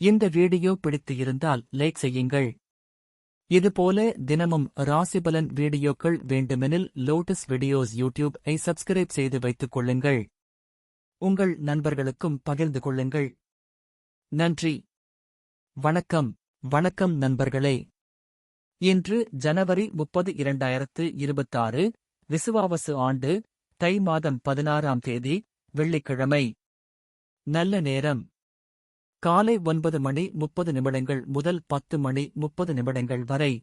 இந்த வீடியோ பிடித்து இருந்தால் லைக் செய்யுங்கள். இதுபோல தினமும் ராசிபலன் வீடியோக்கள் வேண்டுமெனில் லோட்டஸ் வீடியோஸ் யூடியூப் ஐ சப்ஸ்கிரைப் செய்து வைத்துக் கொள்ளுங்கள். உங்கள் நண்பர்களுக்கும் பகிர்ந்து கொள்ளுங்கள். நன்றி. வணக்கம். வணக்கம் நண்பர்களே. இன்று ஜனவரி முப்பது இரண்டாயிரத்து இருபத்தாறு விசுவாவசு ஆண்டு தை மாதம் பதினாறாம் தேதி வெள்ளிக்கிழமை. நல்ல நேரம். காலை ஒன்பது மணி முப்பது நிமிடங்கள் முதல் பத்து மணி முப்பது நிமிடங்கள் வரை.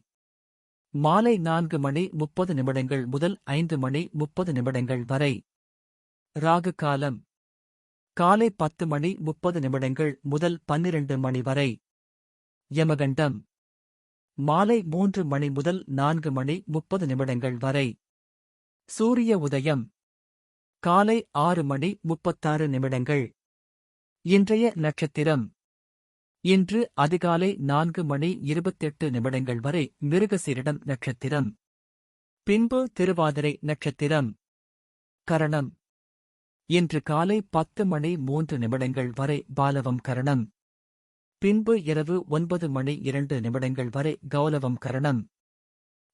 மாலை நான்கு மணி முப்பது நிமிடங்கள் முதல் ஐந்து மணி முப்பது நிமிடங்கள் வரை. ராகு காலம். காலை பத்து மணி முப்பது நிமிடங்கள் முதல் பன்னிரண்டு மணி வரை. யமகண்டம். மாலை மூன்று மணி முதல் நான்கு மணி முப்பது நிமிடங்கள் வரை. சூரிய உதயம். காலை ஆறு மணி முப்பத்தாறு நிமிடங்கள். இன்றைய நட்சத்திரம். இன்று அதிகாலை நான்கு மணி இருபத்தெட்டு நிமிடங்கள் வரை மிருகசீரிடம் நட்சத்திரம். பின்பு திருவாதிரை நட்சத்திரம். கரணம். இன்று காலை பத்து மணி மூன்று நிமிடங்கள் வரை பாலவம் கரணம். பின்பு இரவு ஒன்பது மணி இரண்டு நிமிடங்கள் வரை கௌலவம் கரணம்.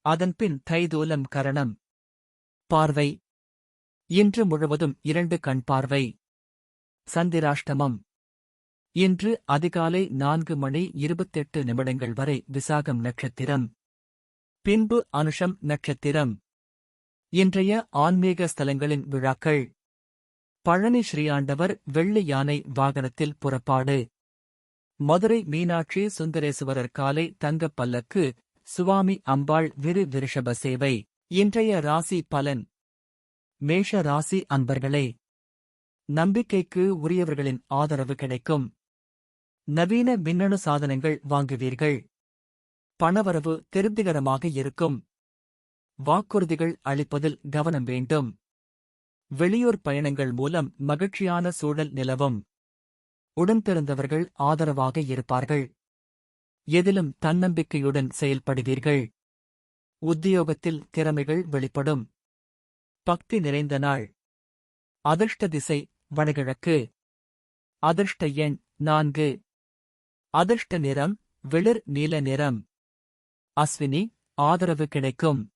அதன்பின் தைதூலம் கரணம். பார்வை. இன்று முழுவதும் இரண்டு கண் பார்வை. சந்திராஷ்டமம். இன்று அதிகாலை நான்கு மணி இருபத்தெட்டு நிமிடங்கள் வரை விசாகம் நட்சத்திரம். பின்பு அனுஷம் நட்சத்திரம். இன்றைய ஆன்மீக ஸ்தலங்களின் விழாக்கள். பழனி ஸ்ரீஆண்டவர் வெள்ளி யானை வாகனத்தில் புறப்பாடு. மதுரை மீனாட்சி சுந்தரேசுவரர் காலை தங்கப் பல்லக்கு சுவாமி அம்பாள் விரு விருஷப சேவை. இன்றைய ராசி பலன். மேஷ ராசி அன்பர்களே. நம்பிக்கைக்கு உரியவர்களின் ஆதரவு கிடைக்கும். நவீன மின்னணு சாதனங்கள் வாங்குவீர்கள். பணவரவு திருப்திகரமாக இருக்கும். வாக்குறுதிகள் அளிப்பதில் கவனம் வேண்டும். வெளியூர் பயணங்கள் மூலம் மகிழ்ச்சியான சூழல் நிலவும். உடன்பிறந்தவர்கள் ஆதரவாக இருப்பார்கள். எதிலும் தன்னம்பிக்கையுடன் செயல்படுவீர்கள். உத்தியோகத்தில் திறமைகள் வெளிப்படும். பக்தி நிறைந்த நாள். அதிர்ஷ்ட திசை வடகிழக்கு. அதிர்ஷ்ட எண் நான்கு. அதிர்ஷ்ட நிறம் வெளிர் நீல நிறம். அஸ்வினி ஆதரவு கிடைக்கும்.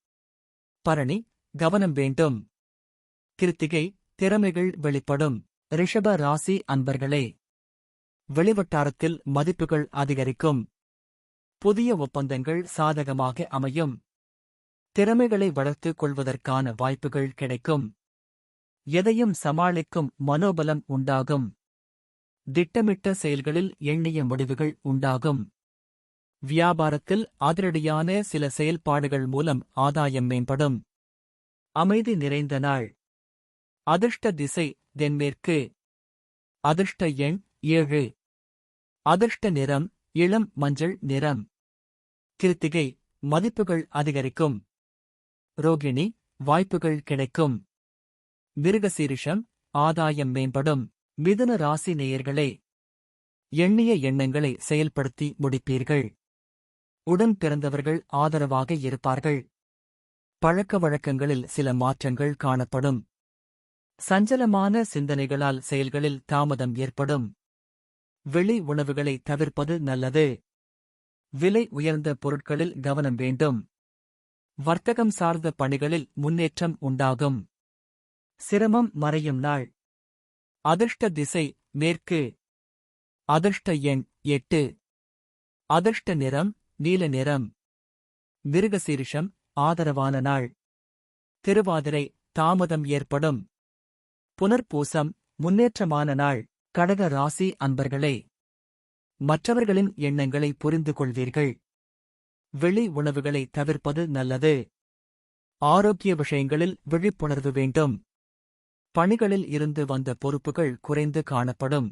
பரணி கவனம் வேண்டும். கிருத்திகை திறமைகள் வெளிப்படும். ரிஷப ராசி அன்பர்களே வெளிவட்டாரத்தில் மதிப்புகள் அதிகரிக்கும். புதிய ஒப்பந்தங்கள் சாதகமாக அமையும். திறமைகளை வளர்த்துக் கொள்வதற்கான வாய்ப்புகள் கிடைக்கும். எதையும் சமாளிக்கும் மனோபலம் உண்டாகும். திட்டமிட்ட செயல்களில் எண்ணிய முடிவுகள் உண்டாகும். வியாபாரத்தில் அதிரடியான சில செயல்பாடுகள் மூலம் ஆதாயம் மேம்படும். அமைதி நிறைந்த நாள். அதிர்ஷ்ட திசை தென்மேற்கு. அதிர்ஷ்ட எண் ஏழு. அதிர்ஷ்ட நிறம் இளம் மஞ்சள் நிறம். கிருத்திகை மதிப்புகள் அதிகரிக்கும். ரோகிணி வாய்ப்புகள் கிடைக்கும். மிருகசீரிஷம் ஆதாயம் மேம்படும். மிதுன ராசி நேயர்களே எண்ணிய எண்ணங்களை செயல்படுத்தி முடிப்பீர்கள். உடன் பிறந்தவர்கள் ஆதரவாக இருப்பார்கள். பழக்க வழக்கங்களில் சில மாற்றங்கள் காணப்படும். சஞ்சலமான சிந்தனைகளால் செயல்களில் தாமதம் ஏற்படும். வெளி உணவுகளை தவிர்ப்பது நல்லது. விலை உயர்ந்த பொருட்களில் கவனம் வேண்டும். வர்த்தகம் சார்ந்த பணிகளில் முன்னேற்றம் உண்டாகும். சிரமம் மறையும் நாள். அதிர்ஷ்ட திசை மேற்கு. அதிர்ஷ்ட எண் எட்டு. அதிர்ஷ்ட நிறம் நீல நிறம். மிருகசீரிஷம் ஆதரவான நாள். திருவாதிரை தாமதம் ஏற்படும். புனர்பூசம் முன்னேற்றமான நாள். கடக ராசி அன்பர்களே. மற்றவர்களின் எண்ணங்களை புரிந்து கொள்வீர்கள். வெளி உணவுகளை தவிர்ப்பது நல்லது. ஆரோக்கிய விஷயங்களில் விழிப்புணர்வு வேண்டும். பணிகளில் இருந்து வந்த பொறுப்புகள் குறைந்து காணப்படும்.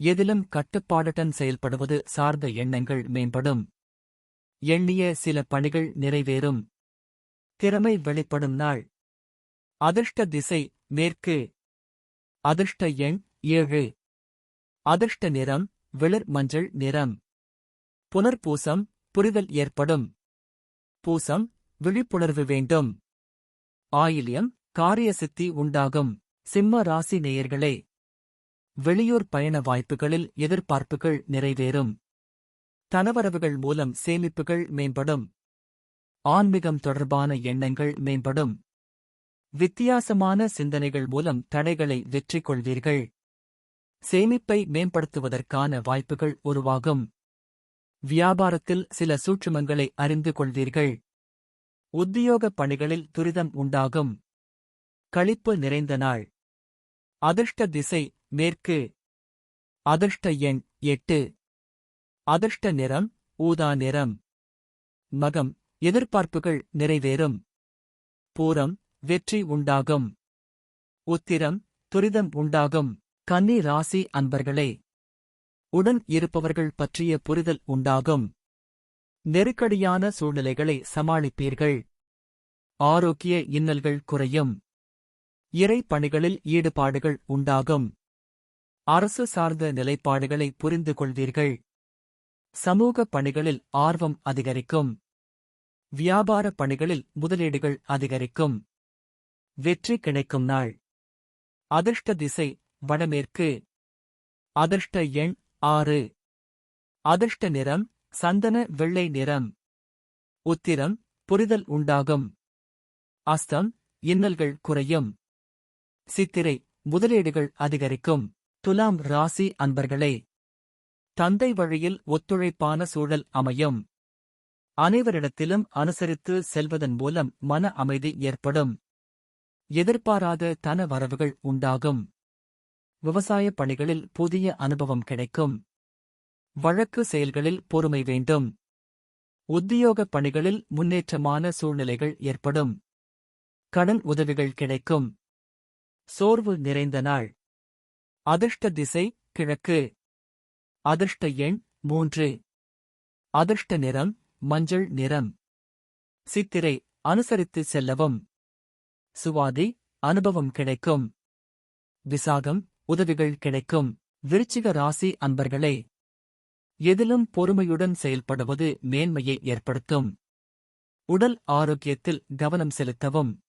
எதிலும் கட்டுப்பாடுடன் செயல்படுவது சார்ந்த எண்ணங்கள் மேம்படும். எண்ணிய சில பணிகள் நிறைவேறும். திறமை வெளிப்படும் நாள். அதிர்ஷ்ட திசை மேற்கு. அதிர்ஷ்ட எண் ஏழு. அதிர்ஷ்ட நிறம் வெளிர் மஞ்சள் நிறம். புனர்பூசம் புரிதல் ஏற்படும். பூசம் விழிப்புணர்வு வேண்டும். ஆயில்யம் காரிய சித்தி உண்டாகும். சிம்ம ராசி நேயர்களே வெளியூர் பயண வாய்ப்புகளில் எதிர்பார்ப்புகள் நிறைவேறும். தனவரவுகள் மூலம் சேமிப்புகள் மேம்படும். ஆன்மீகம் தொடர்பான எண்ணங்கள் மேம்படும். வித்தியாசமான சிந்தனைகள் மூலம் தடைகளை வெற்றி கொள்வீர்கள். சேமிப்பை மேம்படுத்துவதற்கான வாய்ப்புகள் உருவாகும். வியாபாரத்தில் சில சூட்சுமங்களை அறிந்து கொள்வீர்கள். உத்தியோகப் பணிகளில் துரிதம் உண்டாகும். களிப்பு நிறைந்த நாள். அதிர்ஷ்ட திசை மேற்கு. அதிர்ஷ்ட எண் எட்டு. அதிர்ஷ்ட நிறம் ஊதா நிறம். மகம் எதிர்பார்ப்புகள் நிறைவேறும். பூரம் வெற்றி உண்டாகும். உத்திரம் துரிதம் உண்டாகும். கன்னி ராசி அன்பர்களே. உடன் இருப்பவர்கள் பற்றிய புரிதல் உண்டாகும். நெருக்கடியான சூழ்நிலைகளை சமாளிப்பீர்கள். ஆரோக்கிய இன்னல்கள் குறையும். இறை பணிகளில் ஈடுபாடுகள் உண்டாகும். அரசு சார்ந்த நிலைப்பாடுகளை புரிந்து கொள்வீர்கள். சமூக பணிகளில் ஆர்வம் அதிகரிக்கும். வியாபார பணிகளில் முதலீடுகள் அதிகரிக்கும். வெற்றி கிடைக்கும் நாள். அதிர்ஷ்ட திசை வடமேற்கு. அதிர்ஷ்ட எண் ஆறு. அதிர்ஷ்ட நிறம் சந்தன வெள்ளை நிறம். உத்திரம் புரிதல் உண்டாகும். அஸ்தம் இன்னல்கள் குறையும். சித்திரை முதலீடுகள் அதிகரிக்கும். துலாம் ராசி அன்பர்களே தந்தை வழியில் ஒத்துழைப்பான சூழல் அமையும். அனைவரிடத்திலும் அனுசரித்து செல்வதன் மூலம் மன அமைதி ஏற்படும். எதிர்பாராத தன வரவுகள் உண்டாகும். விவசாய பணிகளில் புதிய அனுபவம் கிடைக்கும். வழக்கு செயல்களில் பொறுமை வேண்டும். உத்தியோக பணிகளில் முன்னேற்றமான சூழ்நிலைகள் ஏற்படும். கடன் உதவிகள் கிடைக்கும். சோர்வு நிறைந்த நாள். அதிர்ஷ்ட திசை கிழக்கு. அதிர்ஷ்ட எண் மூன்று. அதிர்ஷ்ட நிறம் மஞ்சள் நிறம். சித்திரை அனுசரித்து செல்லவும். சுவாதி அனுபவம் கிடைக்கும். விசாகம் உதவிகள் கிடைக்கும். விருச்சிக ராசி அன்பர்களே. எதிலும் பொறுமையுடன் செயல்படுவது மேன்மையை ஏற்படுத்தும். உடல் ஆரோக்கியத்தில் கவனம் செலுத்தவும்.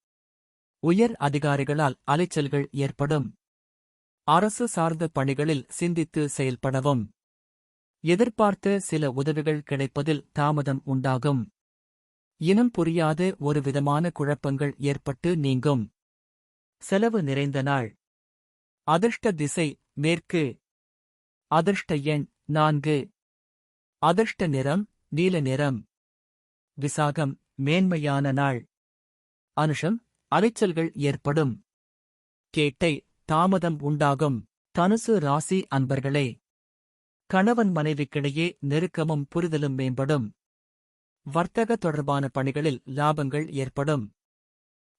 உயர் அதிகாரிகளால் அலைச்சல்கள் ஏற்படும். அரசு சார்ந்த பணிகளில் சிந்தித்து செயல்படவும். எதிர்பார்த்த சில உதவிகள் கிடைப்பதில் தாமதம் உண்டாகும். இனம் புரியாத ஒரு விதமான குழப்பங்கள் ஏற்பட்டு நீங்கும். செலவு நிறைந்த நாள். அதிர்ஷ்ட திசை மேற்கு. அதிர்ஷ்ட எண் நான்கு. அதிர்ஷ்ட நிறம் நீல நிறம். விசாகம் மேன்மையான நாள். அனுஷம் அலைச்சல்கள் ஏற்படும். கேட்டை தாமதம் உண்டாகும். தனுசு ராசி அன்பர்களே கணவன் மனைவிக்கிடையே நெருக்கமும் புரிதலும் மேம்படும். வர்த்தக தொடர்பான பணிகளில் லாபங்கள் ஏற்படும்.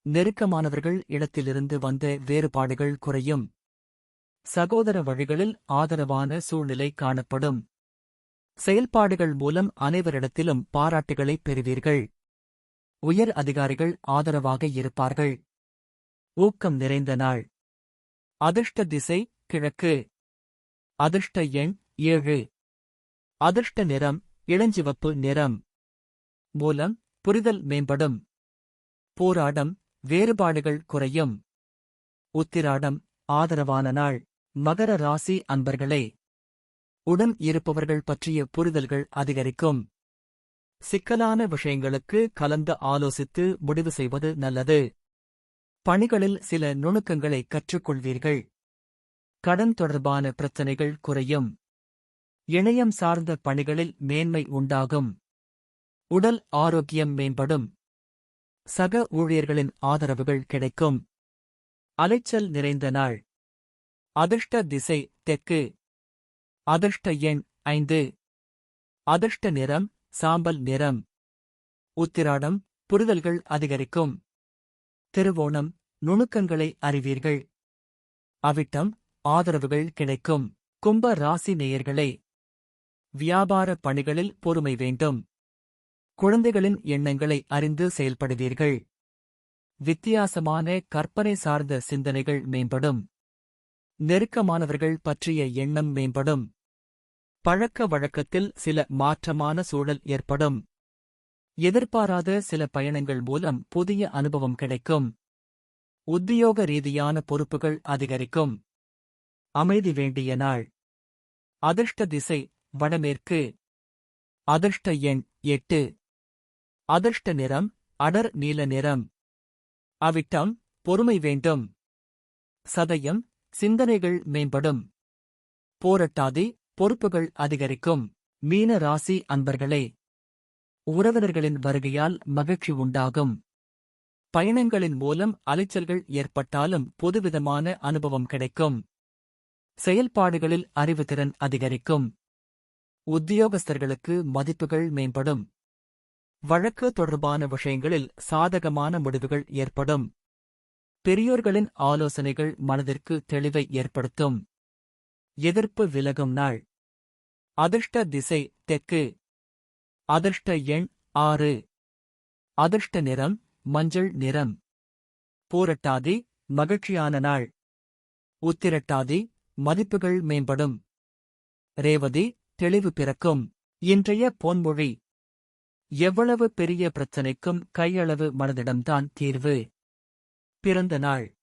நெருக்கமானவர்கள் இடத்திலிருந்து வந்த வேறுபாடுகள் குறையும். சகோதர வழிகளில் ஆதரவான சூழ்நிலை காணப்படும். செயல்பாடுகள் மூலம் அனைவரிடத்திலும் பாராட்டுகளைப் பெறுவீர்கள். உயர் அதிகாரிகள் ஆதரவாக இருப்பார்கள். ஊக்கம் நிறைந்த நாள். அதிர்ஷ்ட திசை கிழக்கு. அதிர்ஷ்ட எண் ஏழு. அதிர்ஷ்ட நிறம் இளஞ்சிவப்பு நிறம். மூலம் புரிதல் மேம்படும். போராடம் வேறுபாடுகள் குறையும். உத்திராடம் ஆதரவான நாள். மகர ராசி அன்பர்களே. உடன் இருப்பவர்கள் பற்றிய புரிதல்கள் அதிகரிக்கும். சிக்கலான விஷயங்களுக்கு கலந்து ஆலோசித்து முடிவு செய்வது நல்லது. பணிகளில் சில நுணுக்கங்களை கற்றுக்கொள்வீர்கள். கடன் தொடர்பான பிரச்சனைகள் குறையும். இணையம் சார்ந்த பணிகளில் மேன்மை உண்டாகும். உடல் ஆரோக்கியம் மேம்படும். சக ஊழியர்களின் ஆதரவுகள் கிடைக்கும். அலைச்சல் நிறைந்த நாள். அதிர்ஷ்ட திசை தெற்கு. அதிர்ஷ்ட எண் ஐந்து. அதிர்ஷ்ட நிறம் சாம்பல் நிறம். உத்திராடம் புரிதல்கள் அதிகரிக்கும். திருவோணம் நுணுக்கங்களை அறிவீர்கள். அவிட்டம் ஆதரவுகள் கிடைக்கும். கும்ப ராசி நேயர்களே வியாபார பணிகளில் பொறுமை வேண்டும். குழந்தைகளின் எண்ணங்களை அறிந்து செயல்படுவீர்கள். வித்தியாசமான கற்பனை சார்ந்த சிந்தனைகள் மேம்படும். நெருக்கமானவர்கள் பற்றிய எண்ணம் மேம்படும். பழக்க வழக்கத்தில் சில மாற்றமான சூழல் ஏற்படும். எதிர்பாராத சில பயணங்கள் மூலம் புதிய அனுபவம் கிடைக்கும். உத்தியோக ரீதியான பொறுப்புகள் அதிகரிக்கும். அமைதி வேண்டிய நாள். அதிர்ஷ்ட திசை வடமேற்கு. அதிர்ஷ்ட எண் எட்டு. அதிர்ஷ்ட நிறம் அடர் நீல நிறம். அவிட்டம் பொறுமை வேண்டும். சதயம் சிந்தனைகள் மேம்படும். போரட்டாதி பொறுப்புகள் அதிகரிக்கும். மீன ராசி அன்பர்களே உறவினர்களின் வருகையால் மகிழ்ச்சி உண்டாகும். பயணங்களின் மூலம் அலைச்சல்கள் ஏற்பட்டாலும் புதுவிதமான அனுபவம் கிடைக்கும். செயல்பாடுகளில் அறிவுத்திறன் அதிகரிக்கும். உத்தியோகஸ்தர்களுக்கு மதிப்புகள் மேம்படும். வழக்கு தொடர்பான விஷயங்களில் சாதகமான முடிவுகள் ஏற்படும். பெரியோர்களின் ஆலோசனைகள் மனதிற்கு தெளிவை ஏற்படுத்தும். எதிர்ப்பு விலகும் நாள். அதிர்ஷ்ட திசை தெற்கு. அதிர்ஷ்ட எண் ஆறு. அதிர்ஷ்ட நிறம் மஞ்சள் நிறம். பூரட்டாதி மகிழ்ச்சியான நாள். உத்திரட்டாதி மதிப்புகள் மேம்படும். ரேவதி தெளிவு பிறக்கும். இன்றைய பொன்மொழி. எவ்வளவு பெரிய பிரச்சனைக்கும் கையளவு மனதிடம்தான் தீர்வு. பிறந்த நாள்.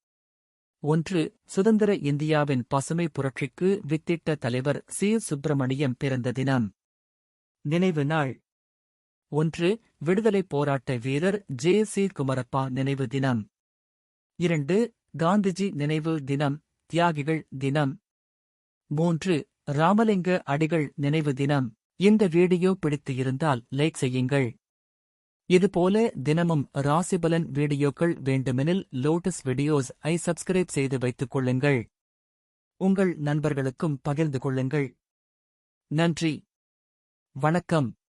ஒன்று சுதந்திர இந்தியாவின் பசுமை புரட்சிக்கு வித்திட்ட தலைவர் சி. சுப்பிரமணியம் பிறந்த தினம். நினைவு நாள். ஒன்று விடுதலைப் போராட்ட வீரர் ஜே. சி. குமரப்பா நினைவு தினம். இரண்டு காந்திஜி நினைவு தினம் தியாகிகள் தினம். மூன்று ராமலிங்க அடிகள் நினைவு தினம். இந்த வீடியோ பிடித்து இருந்தால் லைக் செய்யுங்கள். இதுபோல தினமும் ராசிபலன் வீடியோக்கள் வேண்டுமெனில் லோட்டஸ் வீடியோஸ் ஐ சப்ஸ்கிரைப் செய்து வைத்துக் கொள்ளுங்கள். உங்கள் நண்பர்களுக்கும் பகிர்ந்து கொள்ளுங்கள். நன்றி. வணக்கம்.